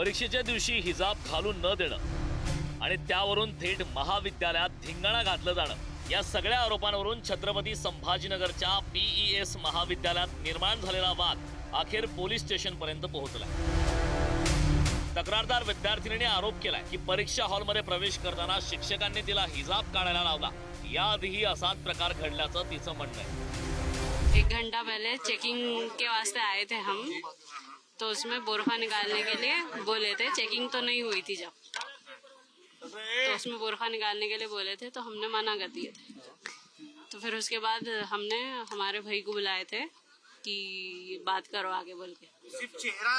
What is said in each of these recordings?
परीक्षेच्या दिवशी हिजाब घालून न देणं आणि त्यावरून थेट महाविद्यालयात धिंगाणा घातलं जाणं या सगळ्या आरोपांवरून छत्रपती संभाजीनगरच्या पीईएस महाविद्यालयात निर्माण झालेला वाद अखेर पोलीस स्टेशनपर्यंत पोहोचला. तक्रारदार विद्यार्थिनीने आरोप केलाय की परीक्षा हॉलमध्ये प्रवेश करताना शिक्षकांनी तिला हिजाब काढायला लावला. याआधीही असाच प्रकार घडल्याचं तिचं म्हणणं आहे. एक घंटा पहले चेकिंग के वास्ते आए थे हम. तो उसमें बोरखा निकालने के लिए बोले थे। चेकिंग तो नहीं हुई थी जब। तो उसमें बोरखा निकालने के लिए बोले थे तो हमने मना कर दिए थे। तो फिर उसके बाद हमने हमारे भाई को बुलाए थे कि बात करो आगे बोल के। सिर्फ़ चेहरा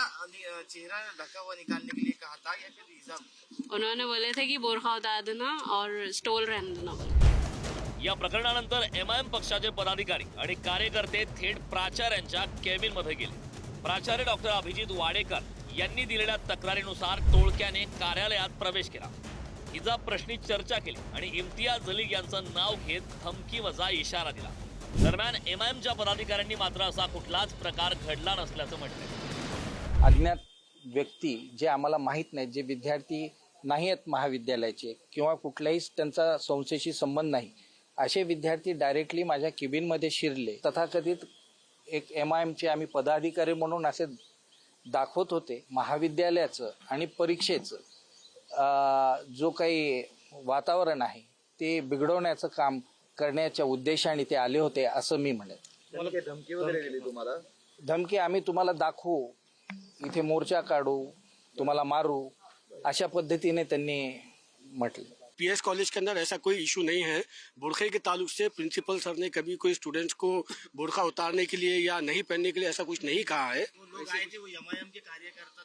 चेहरा ढका हुआ निकालने के लिए कहा था या फिर उन्होंने बोले थे कि बोरखा उतार देना और स्टोल रहने देना बोले या प्रकरणानंतर एमआयएम पक्षाचे पदाधिकारी आणि कार्यकर्ते थेट प्राचार्यांच्या केबिन मध्ये गेले. प्राचार्य डॉक्टर अभिजित वाडेकर यांनी दिलेल्या तक्रारीनुसार टोळक्याने कार्यालयात प्रवेश केला. हिजाब प्रश्नी चर्चा केली आणि इम्तियाज जलीग यांचं नाव घेत धमकी वजा इशारा दिला. दरम्यान एम आय एमच्या पदाधिकाऱ्यांनी मात्र असा कुठलाच प्रकार घडला नसल्याचं म्हटलं अज्ञात व्यक्ती जे आम्हाला माहीत नाहीत जे विद्यार्थी नाही आहेत महाविद्यालयाचे किंवा कुठल्याही त्यांचा संस्थेशी संबंध नाही असे विद्यार्थी डायरेक्टली माझ्या किबिनमध्ये शिरले. तथाकथित एक एम आय एमचे आम्ही पदाधिकारी म्हणून असे दाखवत होते महाविद्यालयाचं आणि परीक्षेचं. जो काही वातावरण आहे ते बिघडवण्याचं काम करण्याच्या उद्देशाने ते आले होते असं मी म्हणेन. धमकी वगैरे दिली तुम्हाला? धमकी आम्ही तुम्हाला दाखवू. इथे मोर्चा काढू तुम्हाला मारू अशा पद्धतीने त्यांनी म्हटलं. पीएस कॉलेज के अंदर ऐसा कोई इशू नहीं है। बुरखे के ताल्लुक से प्रिंसिपल सर ने कभी कोई स्टूडेंट्स को बुरखा उतारने के लिए या नहीं पहनने के लिए ऐसा कुछ नहीं कहा है। वो लोग आए थे वो एमआईएम के कार्यकर्ता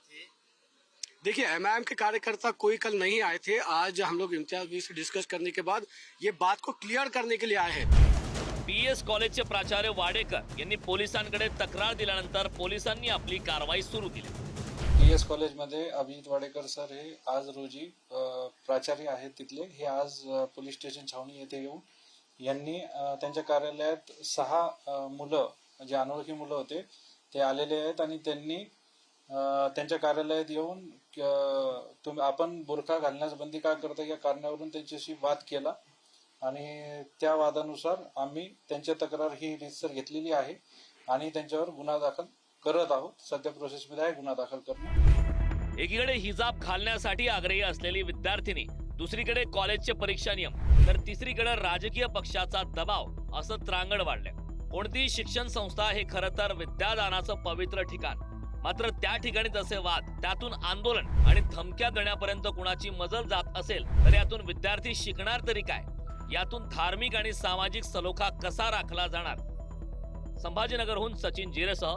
देखिए एमआईएम के कार्यकर्ता कोई कल नहीं आए थे। आज हम लोग इम्तियाज़ भी से डिस्कस करने के बाद ये बात को क्लियर करने के लिए आए हैं। पीएस कॉलेजचे प्राचार्य वाडेकर यांनी पोलिसांकडे तक्रार दिल्यानंतर पोलिसांनी आपली कारवाई सुरू केली. पी एस कॉलेजमध्ये अभिजित वाडेकर सर हे आज रोजी प्राचार्य आहेत तिथले. हे आज पोलीस स्टेशन छावणी येथे येऊन यांनी त्यांच्या कार्यालयात सहा मुलं जे अनोळखी मुलं होते ते आलेले आहेत आणि त्यांनी त्यांच्या कार्यालयात येऊन तुम्ही आपण बुरखा घालण्यास बंदी का करता या कारणावरून त्यांच्याशी वाद केला आणि त्या वादानुसार आम्ही त्यांची तक्रार ही रितसर घेतलेली आहे आणि त्यांच्यावर गुन्हा दाखल करत आहोत. सध्या प्रोसेसमध्ये आहे गुन्हा दाखल करणं. एकीकडे हिजाब घालण्यासाठी आग्रही असलेली विद्यार्थिनी दुसरीकडे कॉलेजचे परीक्षा नियम तर तिसरीकडे राजकीय पक्षाचा दबाव असं त्रांगण वाढलंय. कोणतीही शिक्षण संस्था हे खरं तर विद्यादानाचं पवित्र ठिकाण. मात्र त्या ठिकाणी जसे वाद त्यातून आंदोलन आणि धमक्या देण्यापर्यंत कुणाची मजल जात असेल तर यातून विद्यार्थी शिकणार तरी काय? यातून धार्मिक आणि सामाजिक सलोखा कसा राखला जाणार? संभाजीनगरहून सचिन जिरेसह